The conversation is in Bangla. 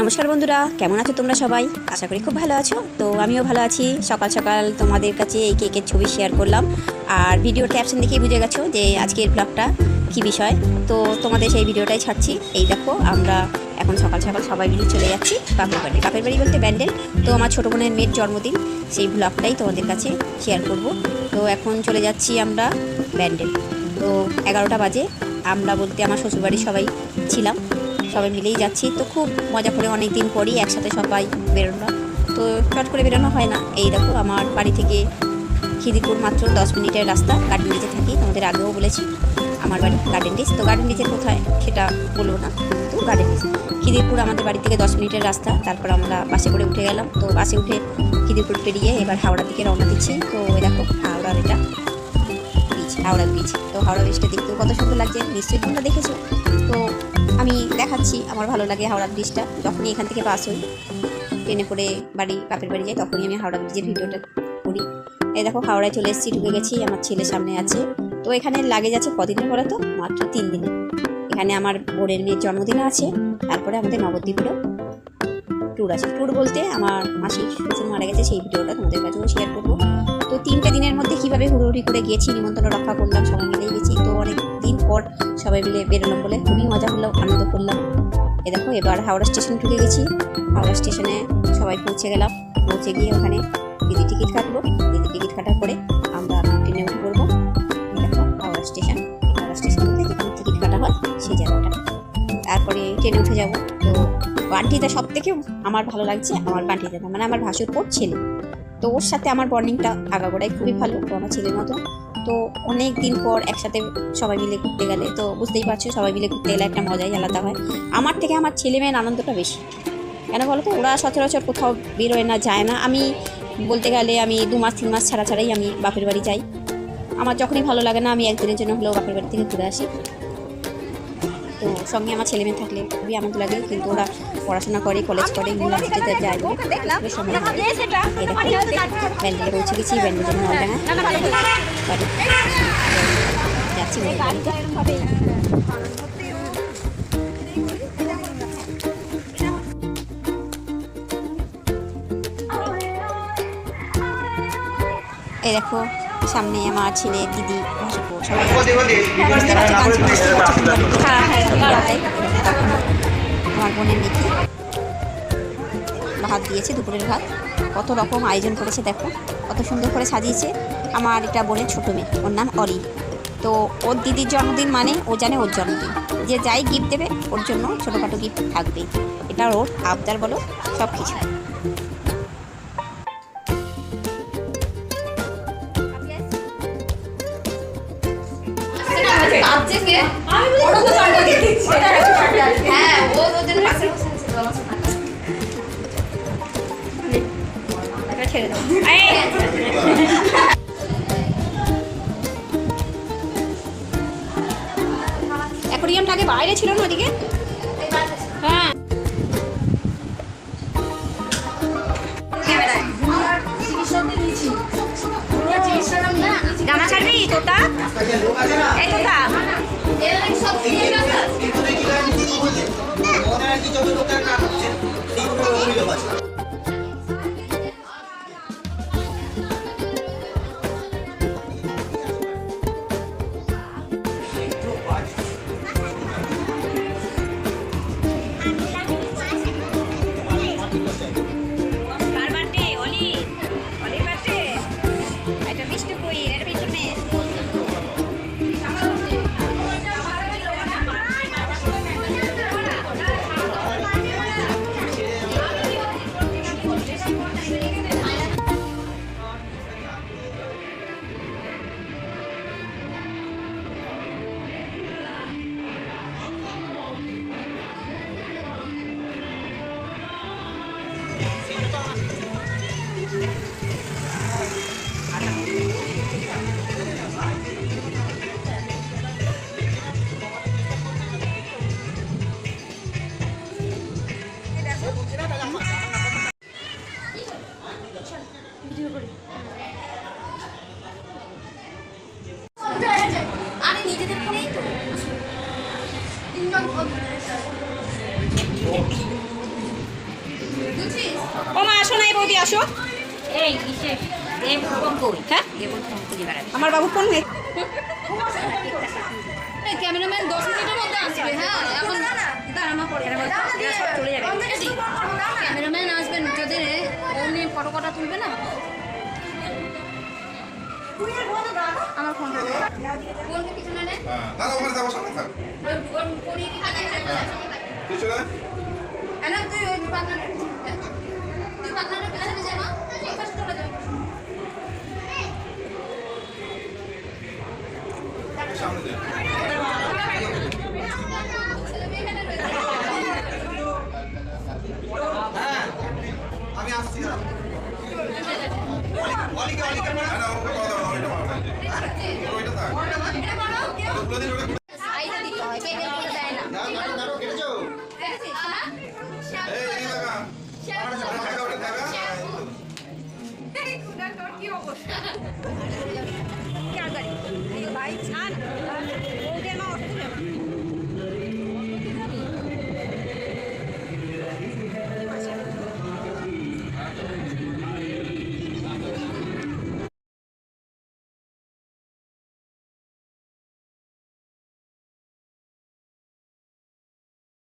নমস্কার বন্ধুরা, কেমন আছো তোমরা সবাই? আশা করি খুব ভালো আছো। তো আমিও ভালো আছি। সকাল সকাল তোমাদের কাছে এই কেকের ছবি শেয়ার করলাম। আর ভিডিওর ক্যাপশন দেখেই বুঝে গেছো যে আজকের ব্লগটা কী বিষয়। তো তোমাদের সেই ভিডিওটাই ছাড়ছি। এই দেখো, আমরা এখন সকাল সকাল সবাই মিলে চলে যাচ্ছি বাপের বাড়ি। বাপের বাড়ি বলতে ব্যান্ডেল। তো আমার ছোটো বোনের মেয়ের জন্মদিন, সেই ব্লগটাই তোমাদের কাছে শেয়ার করব। তো এখন চলে যাচ্ছি আমরা ব্যান্ডেল। তো এগারোটা বাজে। আমরা বলতে আমার শ্বশুরবাড়ির সবাই ছিলাম। সবাই মিলেই যাচ্ছি। তো খুব মজা করে অনেক দিন পরই একসাথে সবাই বেরোনো তো চট করে বেরোনো হয় না। এই দেখো, আমার বাড়ি থেকে খিদিপুর মাত্র দশ মিনিটের রাস্তা গার্ডেন ডিজে থাকি, তোমাদের আগেও বলেছি। আমার বাড়ি গার্ডেন ডিজ তো গার্ডেন ডিজের কোথায় সেটা বলব না। কিন্তু গার্ডেন ডিজ খিদিরপুর আমাদের বাড়ি থেকে দশ মিনিটের রাস্তা। তারপর আমরা বাসে করে উঠে গেলাম। তো বাসে উঠে খিদিরপুর পেরিয়ে এবার হাওড়ার দিকে রওনা দিচ্ছি। তো দেখো, হাওড়ার এটা। ব্রিজ হাওড়া ব্রিজ তো হাওড়া ব্রিজটা দেখতেও কত সুন্দর লাগছে, নিশ্চয়ই তোমরা দেখেছ। তো আমি দেখাচ্ছি, আমার ভালো লাগে হাওড়া ব্রিজটা যখনই এখান থেকে বাস হই ট্রেনে করে বাড়ি, বাপের বাড়ি যাই, তখনই আমি হাওড়া ব্রিজের ভিডিওটা করি। এই দেখো, হাওড়ায় চলে এসেছি, ঢুকে গেছি, আমার ছেলে সামনে আছে। তো এখানে লাগেজ আছে কদিনের বলো তো? মাত্র তিন দিনে এখানে আমার বোনের মেয়ের জন্মদিন আছে, তারপরে আমাদের নবদ্বীপেরও ট্যুর আছে। ট্যুর বলতে আমার মাসির শ্বশুর মারা গেছে, সেই ভিডিওটা তোমাদের কাছেও শেয়ার করব। তিনটে দিনের মধ্যে কীভাবে হুড়োহুড়ি করে গিয়েছি, নিমন্ত্রণ রক্ষা করলাম, সবাই মিলেই গেছি তো অনেক দিন পর সবাই মিলে বেরোলাম বলে খুবই মজা হলো, আনন্দ করলাম। এ দেখো, এবার হাওড়া স্টেশন ঢুকে গেছি। হাওড়া স্টেশনে সবাই পৌঁছে গেলাম। পৌঁছে গিয়ে ওখানে দিদি টিকিট কাটবো দিদি টিকিট কাটার পরে আমরা ট্রেনে উঠে পড়ব। দেখো, হাওড়া স্টেশন। হাওড়া স্টেশন বলতে যেখানে টিকিট কাটা হয়, সেই জায়গাটা। তারপরে ট্রেনে উঠে যাব। তো বান্টিটা সব থেকে আমার ভালো লাগছে। আমার বান্টিটা মানে আমার ভাসুর পর ছেলে। তো ওর সাথে আমার বন্ডিংটা আগাগোড়াই খুবই ভালো, ও আমার ছেলের মতো। তো অনেক দিন পর একসাথে সবাই মিলে ঘুরতে গেলে, তো বুঝতেই পারছ সবাই মিলে ঘুরতে গেলে একটা মজাই আলাদা হয়। আমার থেকে আমার ছেলে মেয়ের আনন্দটা বেশি। কেন বলো তো? ওরা সচরাচর কোথাও বেরোয় না, যায় না। আমি বলতে গেলে আমি দু মাস, তিন মাস ছাড়া ছাড়াই আমি বাপের বাড়ি যাই। আমার যখনই ভালো লাগে না, আমি একদিনের জন্য হলেও বাপের বাড়ি থেকে ঘুরে আসি। তো সঙ্গে আমার ছেলে মেয়ে থাকলে খুবই আনন্দ লাগে কিন্তু ওরা পড়াশোনা করে কলেজ করে ইউনিভার্সিটিতে যায় বলে সময় ব্যান্ডেলে পৌঁছে গেছি ব্যান্ডেলের নলডাঙা বাড়ি যাচ্ছি এই দেখো সামনে আমার ছেলে দিদি ভাসুকো সবাই বুঝতে পারছ গান শুনতে শুনতে আমার বোনের দেখি ভাত দিয়েছে দুপুরের ভাত। কত রকম আয়োজন করেছে দেখো। কত সুন্দর করে সাজিয়েছে আমার এটা বোনের ছোটো মেয়ে ওর নাম অরি। তো ওর দিদির জন্মদিন মানে ও জানে ওর জন্মদিন। যে যাই গিফট দেবে ওর জন্য ছোটোখাটো গিফট থাকবে এটা ওর আবদার বলো সব কিছু হ্যাঁ ও ওদের পাশে বসে আছে এটা ছেড়ে দাও অ্যাকোরিয়ামটা আগে বাইরে ছিল না ওদিকে? তোতা এই তোতা কার ও মা আসো না এই বৌদি আসো এই ফোন হ্যাঁ আমার বাবু ফোন হয়ে এই ক্যামেরাম্যান 10 মিনিটের মধ্যে আসবে হ্যাঁ এখন দাঁড়া মা পরে চলে যাবে ক্যামেরাম্যান আসবেন যদি উনি ফটো কটা তুলবে না আমার ফোন ফোনকে পিছনে নে হ্যাঁ দাদা ওখানে যাব সামনে থাক ফোন পরিয়ে কি খালি পিছনে তুই ওই আমি আসছি অলিকে অলিকে না, না, কথা বলো, ওইটা ভালো লাগছে। থাক। ওগুলো দিন ওটা কি অবস্থা? কি আর গাড়ি ভাই ছাড়। বৌদি আমার অসুবিধা।